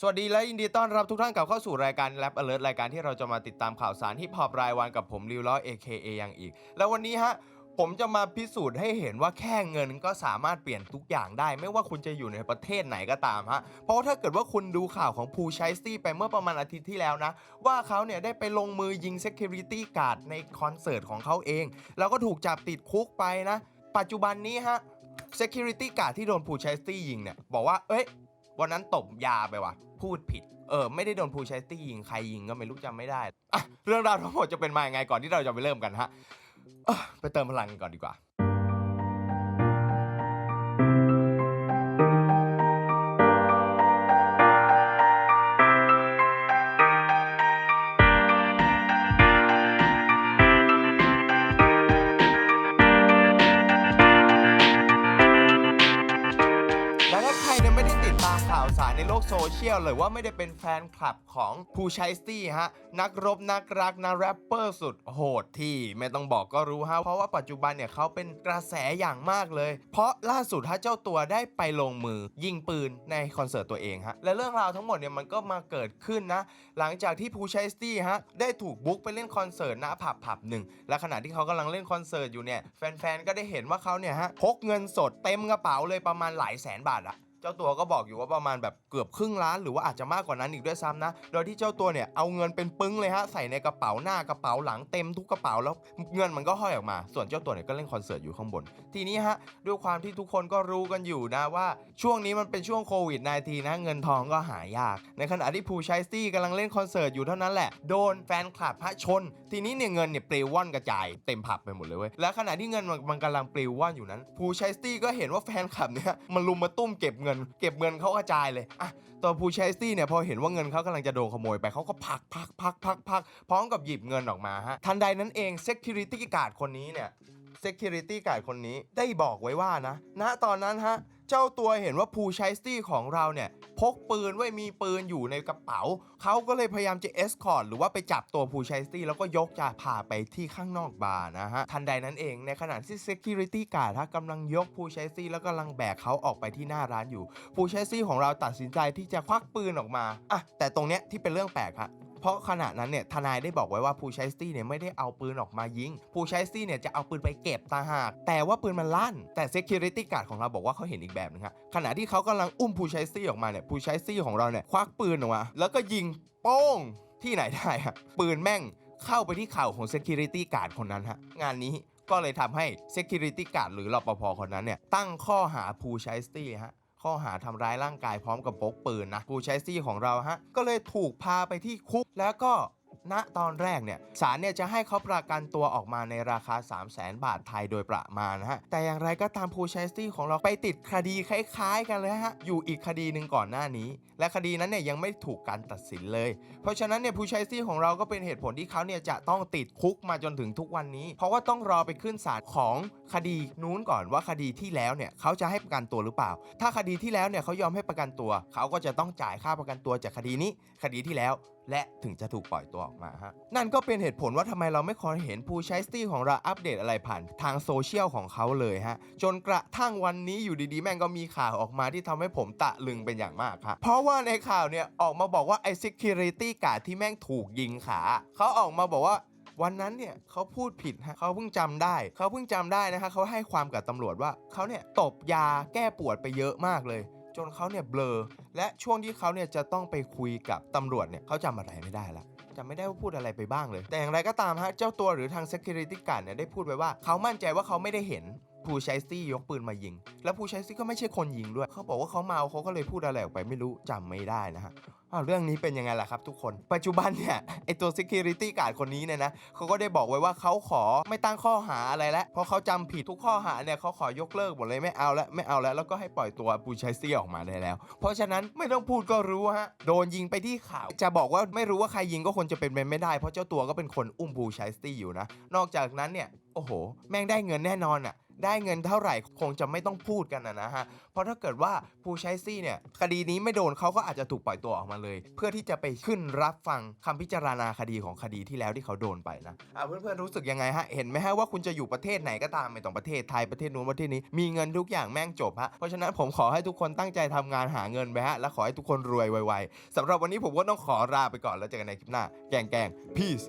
สวัสดีและยินดีต้อนรับทุกท่านกลับเข้าสู่รายการ Lab Alert รายการที่เราจะมาติดตามข่าวสารฮิปฮอปรายวันกับผมริวล้อ AKA ยังอีก แล้ววันนี้ฮะผมจะมาพิสูจน์ให้เห็นว่าแค่เงินก็สามารถเปลี่ยนทุกอย่างได้ ไม่ว่าคุณจะอยู่ในประเทศไหนก็ตามฮะเพราะว่าถ้าเกิดว่าคุณดูข่าวของภูชัยสตี้ไปเมื่อประมาณอาทิตย์ที่แล้วนะ ว่าเขาเนี่ยได้ไปลงมือยิง Security Guard ในคอนเสิร์ตของเขาเอง แล้วก็ถูกจับติดคุกไปนะ ปัจจุบันนี้ฮะ Security Guard ที่โดนภูชัยสตี้ยิงเนี่ยบอกว่าเอ้ย วันนั้นตบยาไปว่ะ พูดผิด เออ ไม่ได้โดนพูชัยตี้ยิง ใครยิงก็ไม่รู้จำไม่ได้อะเรื่องราวทั้งหมดจะเป็นมาอย่างไงก่อนที่เราจะไปเริ่มกันฮะอะไปเติมพลังกันก่อนดีกว่า ไม่ได้ติดตามข่าวสารในโลกโซเชียลหรือว่าไม่ได้เป็นแฟนคลับของภูชัยสตี้ฮะ นักรบนักรักนะแรปเปอร์สุดโหดที่ไม่ต้องบอกก็รู้ฮะ เพราะว่าปัจจุบันเนี่ยเขาเป็นกระแสอย่างมากเลย เพราะล่าสุดฮะเจ้าตัวได้ไปลงมือยิงปืนในคอนเสิร์ตตัวเองฮะ และเรื่องราวทั้งหมดเนี่ยมันก็มาเกิดขึ้นนะ หลังจากที่ภูชัยสตี้ฮะได้ถูกบุ๊กไปเล่นคอนเสิร์ตณผับผับหนึ่งและขณะที่เขากำลังเล่นคอนเสิร์ตอยู่เนี่ยแฟนๆก็ได้เห็นว่าเขาเนี่ยฮะพกเงินสดเต็มกระเป๋าเลยประมาณหลายแสนบาทอะ จ้าตัวก็บอกอยู่ว่าประมาณแบบเกือบครึ่งล้านหรือว่าอาจจะมากกว่านั้นอีกด้วยซ้ำนะ โดยที่เจ้าตัวเนี่ยเอาเงินเป็นปึ้งเลยฮะใส่ในกระเป๋าหน้ากระเป๋าหลังเต็มทุกกระเป๋าแล้วเงินมันก็ห้อยออกมา ส่วนเจ้าตัวเนี่ยก็เล่นคอนเสิร์ตอยู่ข้างบน ทีนี้ฮะด้วยความที่ทุกคนก็รู้กันอยู่นะว่าช่วงนี้มันเป็นช่วงโควิด -19 นะเงินทองก็หายาก ในขณะที่ภูชัยสตี้กำลังเล่นคอนเสิร์ตอยู่เท่านั้นแหละโดนแฟนคลับฮะชน ทีนี้เนี่ยเงินเนี่ยปลิวว่อนกระจายเต็มผับไปหมดเลยเว้ยและขณะที่เงินมันกำลังปลิวว่อนอยู่นั้นภูชัยสตี้ก็เห็นว่าแฟนคลับเนี่ยมันลุมมาตุ้มเก็บเงินเก็บเงินเขากระจายเลยอะตัวภูชัยสตี้เนี่ยพอเห็นว่าเงินเขากำลังจะโดนขโมยไปเขาก็พักพักพักพักพักพร้อมกับหยิบเงินออกมาฮะทันใดนั้นเอง Security Guard คนนี้เนี่ย Security Guard คนนี้ได้บอกไว้ว่านะณตอนนั้นฮะ เจ้าตัวเห็นว่าภูชัยสตี้ของเราเนี่ย พกปืนไว้มีปืนอยู่ในกระเป๋า เขาก็เลยพยายามจะเอสคอร์หรือว่าไปจับตัวภูชัยสตี้แล้วก็ยกจะพาไปที่ข้างนอกบาร์นะฮะ ทันใดนั้นเองในขณะที่ Security Guard ฮะกำลังยกภูชัยสตี้แล้วกำลังแบกเขาออกไปที่หน้าร้านอยู่ภูชัยสตี้ของเราตัดสินใจที่จะควักปืนออกมาอะแต่ตรงเนี้ยที่เป็นเรื่องแปลกฮะ เพราะขณะนั้นเนี่ยทนายได้บอกไว้ว่าภูชัยสตี้เนี่ยไม่ได้เอาปืนออกมายิงภูชัยสตี้เนี่ยจะเอาปืนไปเก็บตาหาก แต่ว่าปืนมันลั่น แต่ Security Guard ของเราบอกว่าเขาเห็นอีกแบบนึงฮะขณะที่เขากำลังอุ้มภูชัยสตี้ออกมาเนี่ยภูชัยสตี้ของเราเนี่ยควักปืนออกมาแล้วก็ยิงโป้งที่ไหนได้ฮะปืนแม่งเข้าไปที่เข่าของ Security Guard คนนั้นฮะงานนี้ก็เลยทำให้ Security Guard หรือรปภคนนั้นเนี่ยตั้งข้อหาภูชัยสตี้ฮะ ข้อหาทำร้ายร่างกายพร้อมกับพกปืนนะกูใช้ซี่ของเราฮะก็เลยถูกพาไปที่คุกแล้วก็ ณตอนแรกเนี่ยศาลเนี่ยจะให้เขาประกันตัวออกมาในราคา 3 0 0แสนบาทไทยโดยประมาณนะฮะ แต่อย่างไรก็ตามผู้ใช้ซี่ของเราไปติดคดีคล้ายๆ กันเลยฮะ อยู่อีกคดีหนึ่งก่อนหน้านี้ และคดีนั้นเนี่ยยังไม่ถูกการตัดสินเลย เพราะฉะนั้นเนี่ยผู้ใช้ซี่ของเราก็เป็นเหตุผลที่เขาเนี่ยจะต้องติดคุกมาจนถึงทุกวันนี้ เพราะว่าต้องรอไปขึ้นศาลของคดีนู้นก่อนว่าคดีที่แล้วเนี่ยเขาจะให้ประกันตัวหรือเปล่า ถ้าคดีที่แล้วเนี่ยเขายอมให้ประกันตัว เขาก็จะต้องจ่ายค่าประกันตัวจากคดีนี้ คดีที่แล้ว และถึงจะถูกปล่อยตัวออกมาฮะนั่นก็เป็นเหตุผลว่าทำไมเราไม่เคยเห็นผู้ใช้สตีของเราอัปเดตอะไรผ่านทางโซเชียลของเขาเลยฮะจนกระทั่งวันนี้อยู่ดีๆ แม่งก็มีข่าวออกมาที่ทำให้ผมตะลึงเป็นอย่างมากครับเพราะว่าในข่าวเนี่ยออกมาบอกว่าไอ้ security guard ที่แม่งถูกยิงขาเขาออกมาบอกว่าวันนั้นเนี่ยเขาพูดผิดฮะเขาเพิ่งจำได้ เขาเพิ่งจำได้นะฮะเขาให้ความกับตำรวจว่าเขาเนี่ยตบยาแก้ปวดไปเยอะมากเลย จนเขาเนี่ยเบลอ และช่วงที่เขาเนี่ยจะต้องไปคุยกับตำรวจเนี่ยเขาจำอะไรไม่ได้ละจำไม่ได้ว่าพูดอะไรไปบ้างเลย แต่อย่างไรก็ตามฮะเจ้าตัวหรือทาง security guard เนี่ยได้พูดไปว่าเขามั่นใจว่าเขาไม่ได้เห็น ผู้ใช้ซี่ยกปืนมายิง แล้วผู้ใช้ซี่ก็ไม่ใช่คนยิงด้วย เขาบอกว่าเขาเมาเขาก็เลยพูดอะไรออกไปไม่รู้จำไม่ได้นะฮะเรื่องนี้เป็นยังไงล่ะครับทุกคน ปัจจุบันเนี่ยไอตัว security guard คนนี้เนี่ยนะเขาก็ได้บอกไว้ว่าเขาขอไม่ตั้งข้อหาอะไรแล้วเพราะเขาจำผิดทุกข้อหาเนี่ยเขาขอยกเลิกหมดเลยไม่เอาแล้วไม่เอาแล้วแล้วก็ให้ปล่อยตัวปูชัยซี่ออกมาได้แล้ว เพราะฉะนั้นไม่ต้องพูดก็รู้ฮะโดนยิงไปที่ข่าว จะบอกว่าไม่รู้ว่าใครยิงก็คนจะเป็นไปไม่ได้เพราะเจ้าตัวก็เป็นคนอุ้มปูชัยซี่อยู่นะนอกจากนั้นเนี่ยโอ้โห แม่งได้เงินแน่นอนอะ ได้เงินเท่าไหร่คงจะไม่ต้องพูดกันนะฮะ เพราะถ้าเกิดว่าผู้ใช้ซี่เนี่ยคดีนี้ไม่โดนเขาก็อาจจะถูกปล่อยตัวออกมาเลย เพื่อที่จะไปขึ้นรับฟังคำพิจารณาคดีของคดีที่แล้วที่เขาโดนไปนะอะเพื่อนๆรู้สึกยังไงฮะเห็นไหมฮะว่าคุณจะอยู่ประเทศไหนก็ตามไม่ต้องประเทศไทยประเทศนู้นประเทศนี้มีเงินทุกอย่างแม่งจบฮะเพราะฉะนั้นผมขอให้ทุกคนตั้งใจทำงานหาเงินไปฮะและขอให้ทุกคนรวยไวๆสำหรับวันนี้ผมก็ต้องขอลาไปก่อนแล้วเจอกันในคลิปหน้า แกงแกง peace